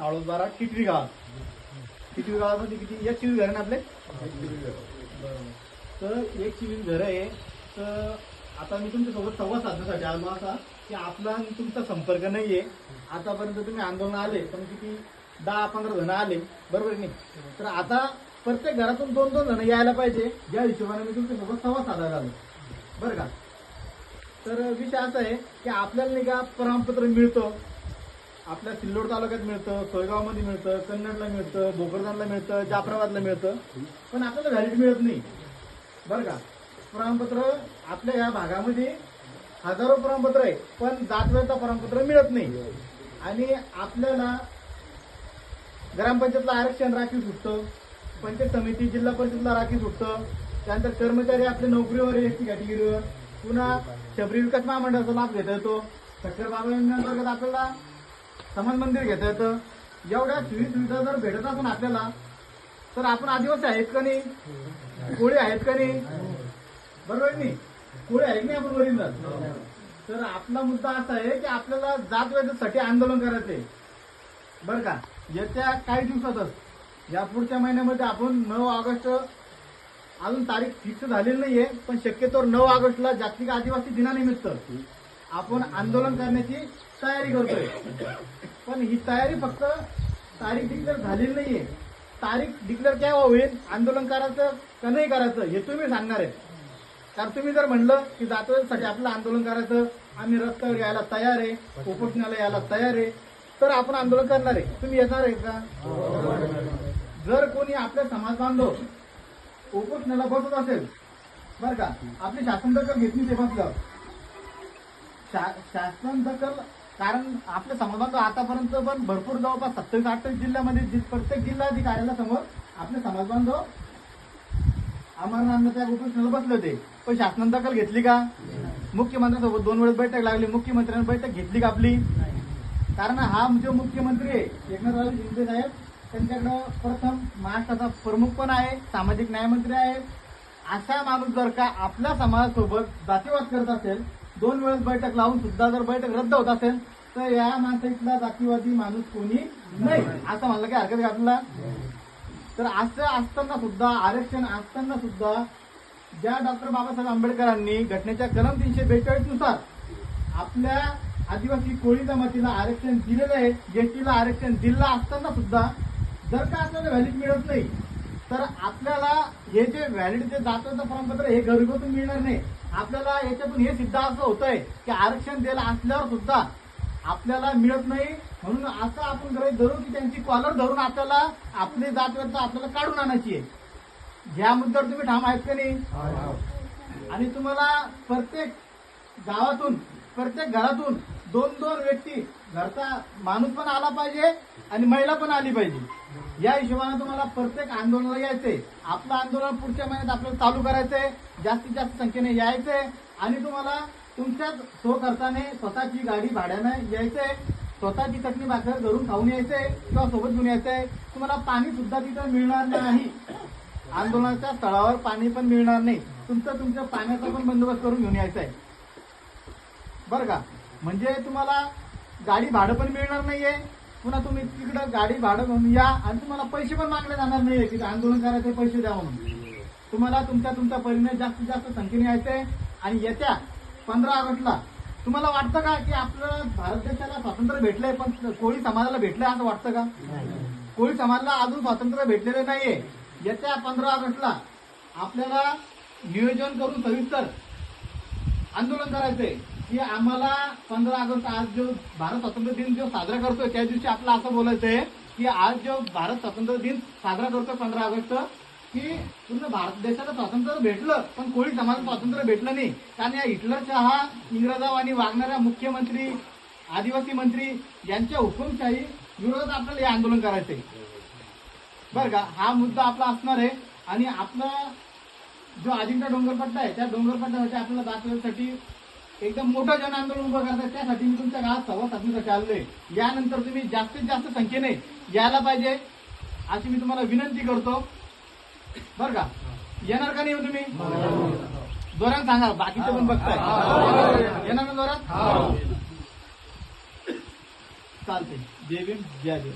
साळोदबारा टिटवी गावात टिटवी गावामध्ये किती? एक चिवीस घर आहे ना आपले? तर एक चिवीस घर आहे. तर आता मी तुमच्यासोबत संवाद साधण्यासाठी आलो असा की आपला आणि तुमचा संपर्क नाहीये. आतापर्यंत तुम्ही आंदोलन आले पण किती दहा पंधरा जण आले. बरोबर नाही? तर आता प्रत्येक घरातून दोन दोन जण यायला पाहिजे. या हिशोबाने मी तुमच्यासोबत संवाद साधायला आलो. बरं का? तर विषय असा आहे की आपल्याला नाही का प्रमाणपत्र मिळतं. आपल्या सिल्लोड तालुक्यात मिळतं सोयगावमध्ये मिळतं कन्नडला मिळतं भोकरदानला मिळतं जाफराबादला मिळतं. पण आपल्याला व्हॅलिड मिळत नाही. बरं का? प्रमाणपत्र आपल्या या भागामध्ये हजारो प्रमाणपत्र आहे पण जातवेचा प्रमाणपत्र मिळत नाही. आणि आपल्याला ग्रामपंचायतला आरक्षण राखीव सुटतं पंचायत समिती जिल्हा परिषदला राखीव सुटतं त्यानंतर कर्मचारी आपल्या नोकरीवर एस टी कॅटेगरीवर पुन्हा शबरी विकास महामंडळाचा लाभ घेता येतो. सक्कर बाबा योजनेअंतर्गत आपल्याला समान मंदिर घेता येतं एवढ्या सुविधा सुविधा जर भेटत असून आपल्याला तर आपण आदिवासी आहेत का नाही? कोळी आहेत का नाही? बरोबर नाही? कोळी आहेत नाही आपण वरील तर आपला मुद्दा असा आहे की आपल्याला जात वेदासाठी आंदोलन करायचं आहे बरं का? येत्या काही दिवसातच या पुढच्या महिन्यामध्ये आपण नऊ ऑगस्ट अजून तारीख फिक्स झालेली नाहीये पण शक्यतोवर नऊ ऑगस्टला जागतिक आदिवासी दिनानिमित्त आपण आंदोलन करण्याची तयारी करतोय. पण ही तयारी फक्त तारीख डिक्लेअर झालेली नाहीये. तारीख डिक्लेअर काय होईल? आंदोलन करायचं का नाही करायचं हे तुम्ही सांगणार आहे कारण तुम्ही जर म्हणलं की जातोसाठी आपलं आंदोलन करायचं आम्ही रस्त्यावर यायला तयार आहे उपोषणाला यायला तयार आहे तर आपण आंदोलन करणार आहे. तुम्ही येणार आहे का? जर कोणी आपल्या समाज बांधव उपोषणाला बसत असेल बरं का आपली शासन दखल घेतली ते बसल्यावर. शा- शासन दखल कारण आपल्या समाजात आतापर्यंत पण भरपूर जवळपास सत्तावीस अठ्ठावीस जिल्ह्यामध्ये प्रत्येक जिल्हाधिकाऱ्याला आपले समाज बांधव अमरनाथ त्या उपोषणाला बसले होते. पण शासनाने दखल घेतली का? मुख्यमंत्र्यांसोबत दोन वेळेस बैठक लागली. मुख्यमंत्र्यांनी बैठक घेतली का आपली? कारण हा जो मुख्यमंत्री आहे एकनाथराव शिंदे साहेब त्यांच्याकडं प्रथम महाराष्ट्राचा प्रमुख पण आहे सामाजिक न्यायमंत्री आहे. असा माणूस जर का आपल्या समाजासोबत जातीवाद करत असेल दोन वेळेस बैठक लावून सुद्धा जर बैठक रद्द होत असेल तर या माणसातला जातीवादी माणूस कोणी नाही. असं म्हणलं की हरकत घातला तर असं असताना सुद्धा आरक्षण असताना सुद्धा ज्या डॉक्टर बाबासाहेब आंबेडकरांनी घटनेच्या कलम तीनशे बेचाळीसनुसार आपल्या आदिवासी कोळी जमातीला आरक्षण दिलेलं आहे एसटीला आरक्षण दिलं असताना सुद्धा जर का आपल्याला व्हॅलिड मिळत नाही तर आपल्याला हे जे व्हॅलिड जे जातीचं प्रमाणपत्र हे घरगुती मिळणार नाही. आपल्याला याच्यातून हे सिद्ध असं होतंय की आरक्षण दिलं असल्यावर सुद्धा आपल्याला मिळत नाही. म्हणून असं आपण गरज धरू की त्यांची कॉलर धरून आपल्याला आपली जात आपल्याला काढून आणायची आहे. ह्या मुद्द्यावर तुम्ही ठाम आहेत का नाही? आणि तुम्हाला प्रत्येक गावातून प्रत्येक घरातून दोन दोन व्यक्ती घरचा माणूस पण आला पाहिजे आणि महिला पण आली पाहिजे. या हिशोबाने तुम्हाला प्रत्येक आंदोलनाला यायचंय. आपलं आंदोलन पुढच्या महिन्यात आपल्याला चालू करायचंय. जास्तीत जास्त संख्येने यायचंय. आणि तुम्हाला तुमच्याच स्वखर्चाने स्वतःची गाडी भाड्यानं यायचंय. स्वतःची चटणी भाकर घरून खाऊन यायचंय किंवा सोबत घेऊन यायचंय. तुम्हाला पाणी सुद्धा तिथं मिळणार नाही. आंदोलनाच्या स्थळावर पाणी पण मिळणार नाही. तुमचं तुमच्या पाण्याचा पण बंदोबस्त करून घेऊन यायचा आहे बरं का? म्हणजे तुम्हाला गाडी भाडं पण मिळणार नाहीये. पुन्हा तुम्ही तिकडं गाडी भाडं म्हणून या आणि तुम्हाला पैसे पण मागले जाणार नाहीये की आंदोलन करायचे पैसे द्या म्हणून. तुम्हाला तुमच्या तुमच्या परीने जास्तीत जास्त संख्येने यायचंय आणि येत्या पंधरा ऑगस्टला तुम्हाला वाटतं का की आपलं भारत देशाला स्वातंत्र्य भेटलंय पण कोळी समाजाला भेटलंय असं वाटतं का? कोळी समाजाला अजून स्वातंत्र्य भेटलेलं नाहीये. येत्या पंधरा ऑगस्टला आपल्याला नियोजन करून सविस्तर आंदोलन करायचंय. की आम्हाला पंधरा ऑगस्ट आज जो भारत स्वातंत्र्य दिन जो साजरा करतोय त्या दिवशी आपलं असं बोलायचं आहे की आज जो भारत स्वातंत्र्य दिन साजरा करतोय पंधरा ऑगस्ट की पूर्ण भारत देशाला स्वातंत्र्य भेटलं पण कोळी समाजाला स्वातंत्र्य भेटलं नाही. कारण या हिटलरच्या हा इंग्रजावानी वागणाऱ्या मुख्यमंत्री आदिवासी मंत्री यांच्या हुकुमशाही विरोधात आपल्याला हे आंदोलन करायचंय. बरं का? हा मुद्दा आपला असणार आहे. आणि आपला जो अजिंठा डोंगरपट्टा आहे त्या डोंगरपट्ट्यासाठी आपल्याला दाखवण्यासाठी एकदम मोठं जन आंदोलन उभं करताय त्यासाठी मी तुमच्या गावात संवाद साधण्यासाठी आलोय यानंतर तुम्ही जास्तीत जास्त संख्येने यायला पाहिजे अशी मी तुम्हाला विनंती करतो. बरं का? येणार का नाही हो तुम्ही? जोरात सांगा बाकीचे पण बघताय. येणार ना जोरात चालते जय भीम जय जय